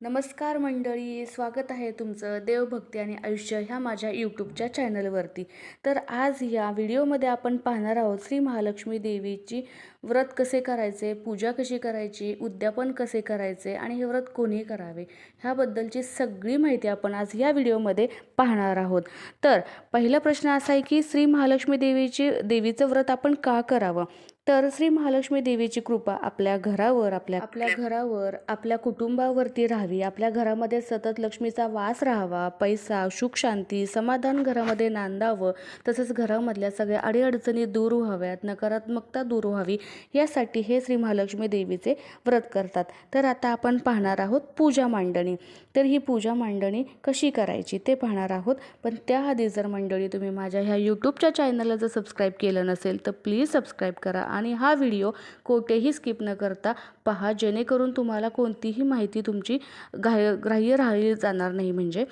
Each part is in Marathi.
नमस्कार मंडळी स्वागत आहे तुमचं देवभक्ती आणि आयुष्य ह्या माझ्या यूट्यूबच्या चॅनलवरती तर आज या व्हिडिओमध्ये आपण पाहणार आहोत श्री महालक्ष्मी देवीची व्रत कसे करायचे पूजा कशी करायची उद्यापन कसे करायचे आणि हे व्रत कोणी करावे ह्याबद्दलची सगळी माहिती आपण आज या व्हिडिओमध्ये पाहणार आहोत. तर पहिला प्रश्न असा आहे की श्री महालक्ष्मी देवीची देवीचं व्रत आपण का करावं? तर श्री महालक्ष्मी देवीची कृपा आपल्या घरावर आपल्या आपल्या घरावर आपल्या कुटुंबावरती राहावी. आपल्या घरामध्ये सतत लक्ष्मीचा वास राहावा. पैसा सुख शांती समाधान घरामध्ये नांदावं. तसंच घरामधल्या सगळ्या अडीअडचणी दूर व्हाव्यात नकारात्मकता दूर व्हावी. यासाठी हे श्री महालक्ष्मी देवीचे व्रत करतात. तर आता आपण पाहणार आहोत पूजा मांडणी. तर ही पूजा मांडणी कशी करायची ते पाहणार आहोत. पण त्याआधी जर मंडळी तुम्ही माझ्या ह्या यूट्यूबच्या चॅनलला जर सबस्क्राईब केलं नसेल तर प्लीज सबस्क्राईब करा आणि हा व्हिडिओ कोठेही स्किप न करता पहा जेणेकरून तुम्हाला कोणतीही माहिती तुमची ग्राह्य ग्राह्य राहिली जाणार नाही. म्हणजे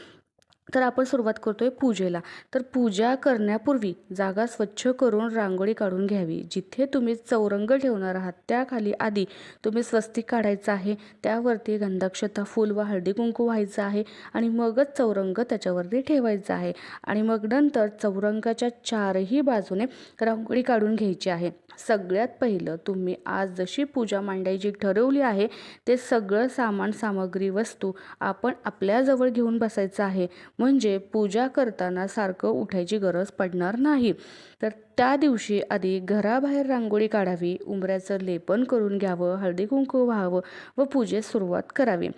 तर आपण सुरुवात करतोय पूजेला. तर पूजा करण्यापूर्वी जागा स्वच्छ करून रांगोळी काढून घ्यावी. जिथे तुम्ही चौरंग ठेवणार आहात त्याखाली आधी तुम्ही स्वस्तिक काढायचं आहे. त्यावरती गंधाक्षता फूल व हळदी कुंकू व्हायचं आहे आणि मगच चौरंग त्याच्यावरती ठेवायचा आहे. आणि मग नंतर चौरंगाच्या चारही बाजूने रांगोळी काढून घ्यायची आहे. सगळ्यात पहिलं तुम्ही आज जशी पूजा मांडायची ठरवली आहे ते सगळं सामान सामग्री वस्तू आपण आपल्याजवळ घेऊन बसायचं आहे. म्हणजे पूजा करताना सारखं उठायची गरज पडणार नाही. तर त्या दिवशी आधी घराबाहेर रांगोळी काढावी उंबऱ्याचं लेपन करून घ्यावं हळदी कुंकू व्हावं व पूजेस सुरुवात करावी.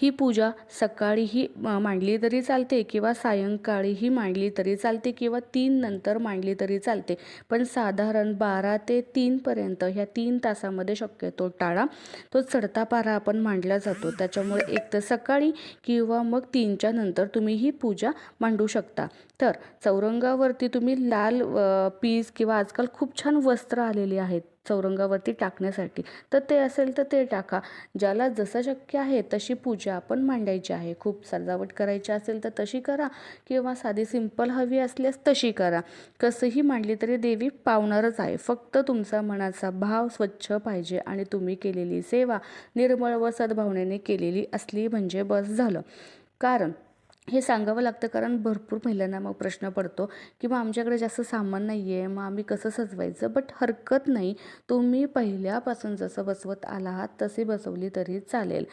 ही पूजा सकाळीही मांडली तरी चालते किंवा सायंकाळीही मांडली तरी चालते किंवा तीन नंतर मांडली तरी चालते. पण साधारण बारा ते तीनपर्यंत ह्या तीन तासामध्ये शक्यतो टाळा. तो चढता पारा आपण मांडला जातो. त्याच्यामुळे एक तर सकाळी किंवा मग तीनच्या नंतर तुम्ही ही पूजा मांडू शकता. तर चौरंगावरती तुम्ही लाल पीस किंवा आजकाल खूप छान वस्त्र आलेली आहेत चौरंगावरती टाकण्यासाठी. तर ते असेल तर ते टाका. ज्याला जसं शक्य आहे तशी पूजा आपण मांडायची आहे. खूप सजावट करायची असेल तर तशी करा किंवा साधी सिंपल हवी असल्यास तशी करा. कसंही मांडली तरी देवी पावणारच आहे. फक्त तुमचा मनाचा भाव स्वच्छ पाहिजे आणि तुम्ही केलेली सेवा निर्मळ व सद्भावनेने केलेली असली म्हणजे बस झालं. कारण हे सांगावं लागतं कारण भरपूर महिलांना मग प्रश्न पडतो की मग आमच्याकडे जास्त सामान नाही आहे मग आम्ही कसं सजवायचं? बट हरकत नाही. तुम्ही पहिल्यापासून जसं बसवत आला आहात तसे बसवली तरी चालेल.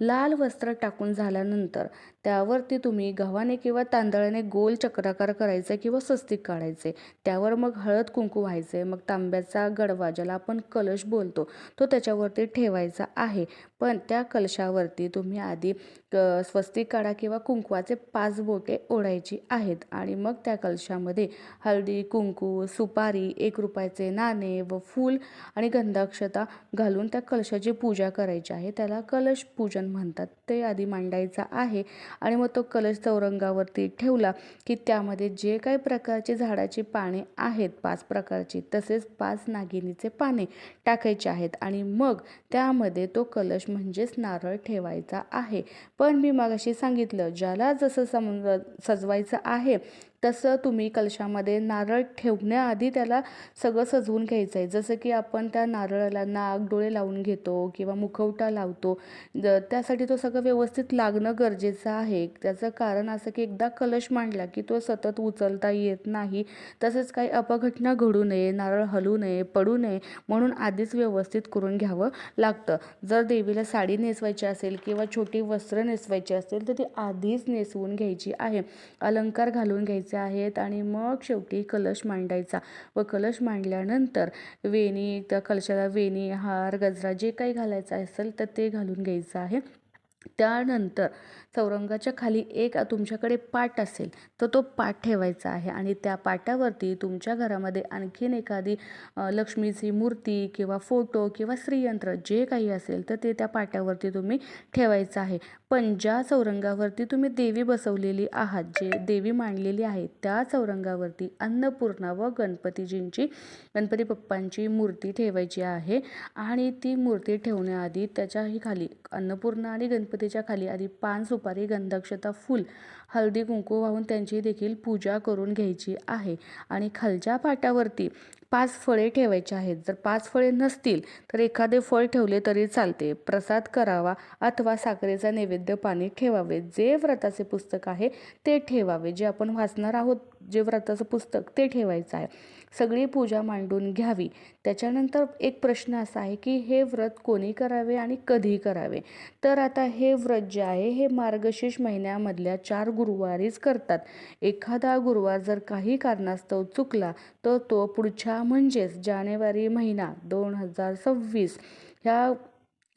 लाल वस्त्र टाकून झाल्यानंतर त्यावरती तुम्ही गव्हाने किंवा तांदळाने गोल चक्राकार करायचे किंवा स्वस्तिक काढायचे. त्यावर मग हळद कुंकू व्हायचे मग तांब्याचा गडवा ज्याला आपण कलश बोलतो तो त्याच्यावरती ठेवायचा आहे. पण त्या कलशावरती तुम्ही आधी क- स्वस्तिक काढा किंवा कुंकवाचे पाच बोटे ओढायची आहेत. आणि मग त्या कलशामध्ये हळदी कुंकू सुपारी एक रुपयाचे नाणे व फूल आणि गंधाक्षता घालून त्या कलशाची पूजा करायची आहे. त्याला कलश पूजन म्हणतात. ते आधी मांडायचं आहे. आणि मग तो कलश चौरंगावरती ठेवला की त्यामध्ये जे काही प्रकारची झाडाची पाने आहेत पाच प्रकारची तसेच पाच नागिनीचे पाने टाकायचे आहेत. आणि मग त्यामध्ये तो कलश म्हणजेच नारळ ठेवायचा आहे. पण मी मगाशी सांगितलं ज्याला जसं समज सजवायचं आहे तसं तुम्ही कलशामध्ये नारळ ठेवण्याआधी त्याला सगळं सजवून घ्यायचं आहे जसं की आपण त्या नारळाला नाक डोळे लावून घेतो किंवा मुखवटा लावतो ज- त्यासाठी तो सगळं व्यवस्थित लागणं गरजेचं आहे. त्याचं कारण असं की एकदा कलश मांडला की तो सतत उचलता येत नाही. तसेच काही अपघटना घडू नये नारळ हलू नये पडू नये म्हणून आधीच व्यवस्थित करून घ्यावं लागतं. जर देवीला साडी नेसवायची असेल किंवा छोटी वस्त्र नेसवायची असेल तर ती आधीच नेसवून घ्यायची आहे. अलंकार घालून घ्यायचे आहेत आणि मग शेवटी कलश मांडायचा व कलश मांडल्यानंतर वेणी त्या कलशाला वेणी हार गजरा जे काही घालायचं असेल तर ते घालून घ्यायचं आहे. त्यानंतर चौरंगाच्या खाली एक तुमच्याकडे पाट असेल तर तो पाट ठेवायचा आहे आणि त्या पाटावरती तुमच्या घरामध्ये आणखीन एखादी लक्ष्मीची मूर्ती किंवा फोटो किंवा श्रीयंत्र जे काही असेल तर ते त्या पाट्यावरती तुम्ही ठेवायचं आहे. पण ज्या चौरंगावरती तुम्ही देवी बसवलेली आहात जे देवी मांडलेली आहे त्या चौरंगावरती अन्नपूर्णा व गणपतीजींची गणपती बाप्पांची मूर्ती ठेवायची आहे आणि ती मूर्ती ठेवण्याआधी त्याच्याही खाली अन्नपूर्णा आणि गणपतीच्या खाली आधी पान सुपारी गंधक्षता फूल हळदी कुंकू वाहून त्यांची देखील पूजा करून घ्यायची आहे. आणि खालच्या पाटावरती पाच फळे ठेवायची आहेत. जर पाच फळे नसतील तर एखादे फळ ठेवले तरी चालते. प्रसाद करावा अथवा साखरेचा नैवेद्य पाणी ठेवावे. जे व्रताचे पुस्तक आहे ते ठेवावे. जे आपण वाचणार आहोत जे व्रताचं पुस्तक ते ठेवायचं आहे. सगळी पूजा मांडून घ्यावी. त्याच्यानंतर एक प्रश्न असा आहे की हे व्रत कोणी करावे आणि कधी करावे? तर आता हे व्रत जे आहे हे मार्गशीर्ष महिन्यामधल्या चार गुरुवारीच करतात. एखादा गुरुवार जर काही कारणास्तव चुकला तर तो पुढच्या म्हणजेच जानेवारी महिना दोन हजार सव्वीस. ह्या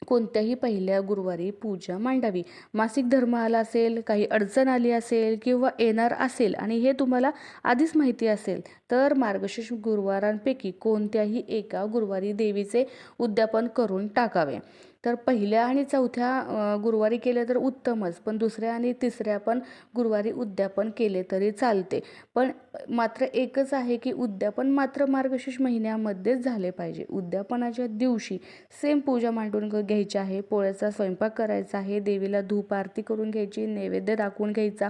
कोणत्याही पहिल्या गुरुवारी पूजा मांडावी. मासिक धर्म आला असेल काही अडचण आली असेल किंवा येणार असेल आणि हे तुम्हाला आधीच माहिती असेल तर मार्गशीर्ष गुरुवारांपैकी कोणत्याही एका गुरुवारी देवीचे उद्यापन करून टाकावे. तर पहिल्या आणि चौथ्या गुरुवारी केले तर उत्तमच. पण दुसऱ्या आणि तिसऱ्या पण गुरुवारी उद्यापन केले तरी चालते. पण मात्र एकच आहे की उद्यापन मात्र मार्गशीर्ष महिन्यामध्येच झाले पाहिजे. उद्यापनाच्या दिवशी सेम पूजा मांडून घ्यायची आहे. पोळ्याचा स्वयंपाक करायचा आहे. देवीला धूप आरती करून घ्यायची. नैवेद्य दाखवून घ्यायचा.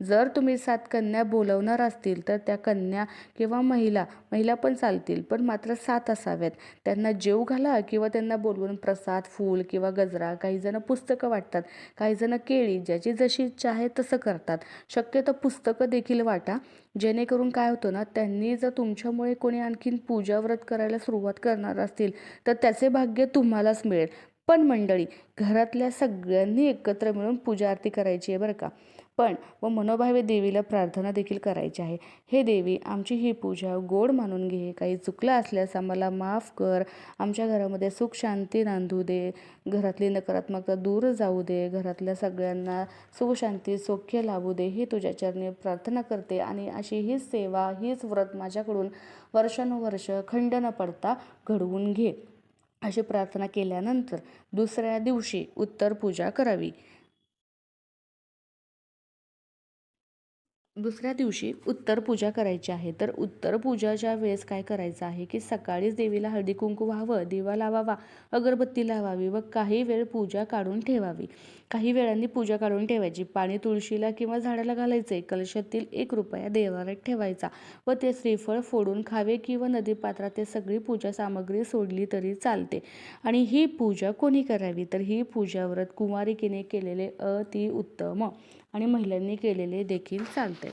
जर तुम्ही सात कन्या बोलवणार असतील तर त्या कन्या किंवा महिला महिला पण चालतील पण मात्र सात असाव्यात. त्यांना जेव घाला किंवा त्यांना बोलवून प्रसाद फूल किंवा गजरा काही जण पुस्तकं वाटतात काही जण केळी ज्याची जशी इच्छा आहे तसं करतात. शक्यतो पुस्तकं देखील वाटा. जेणेकरून काय होतं ना त्यांनी जर तुमच्यामुळे कोणी आणखीन पूजा व्रत करायला सुरुवात करणार असतील तर त्याचे भाग्य तुम्हालाच मिळेल. पण मंडळी घरातल्या सगळ्यांनी एकत्र मिळून पूजा आरती करायची आहे बरं का? पण व मनोभावे देवीला प्रार्थना देखील करायची आहे. हे देवी आमची ही पूजा गोड मानून घे. काही चुकलं असल्यास आम्हाला माफ कर. आमच्या घरामध्ये सुख शांती नांदू दे. घरातली नकारात्मकता दूर जाऊ दे. घरातल्या सगळ्यांना सुख शांती सौख्य लाभू दे. ही तुझ्या चरणी प्रार्थना करते आणि अशी हीच सेवा हीच व्रत माझ्याकडून वर्षानुवर्ष खंड न पडता घडवून घे. अशी प्रार्थना केल्यानंतर दुसऱ्या दिवशी उत्तर पूजा करावी. दुसऱ्या दिवशी उत्तर पूजा करायची आहे. तर उत्तर पूजाच्या वेळेस काय करायचं आहे की सकाळीच देवीला हळदी कुंकू व्हावं दिवा लावावा अगरबत्ती लावावी व काही वेळ पूजा काढून ठेवावी. काही वेळांनी पूजा काढून ठेवायची. पाणी तुळशीला किंवा झाडाला घालायचे. कलशातील एक रुपया देवाऱ्यात ठेवायचा व ते श्रीफळ फोडून खावे किंवा नदीपात्रात ते सगळी पूजा सामग्री सोडली तरी चालते. आणि ही पूजा कोणी करावी? तर ही पूजा व्रत कुमारिकेने केलेले अति उत्तम आणि महिलांनी केलेले देखील चालते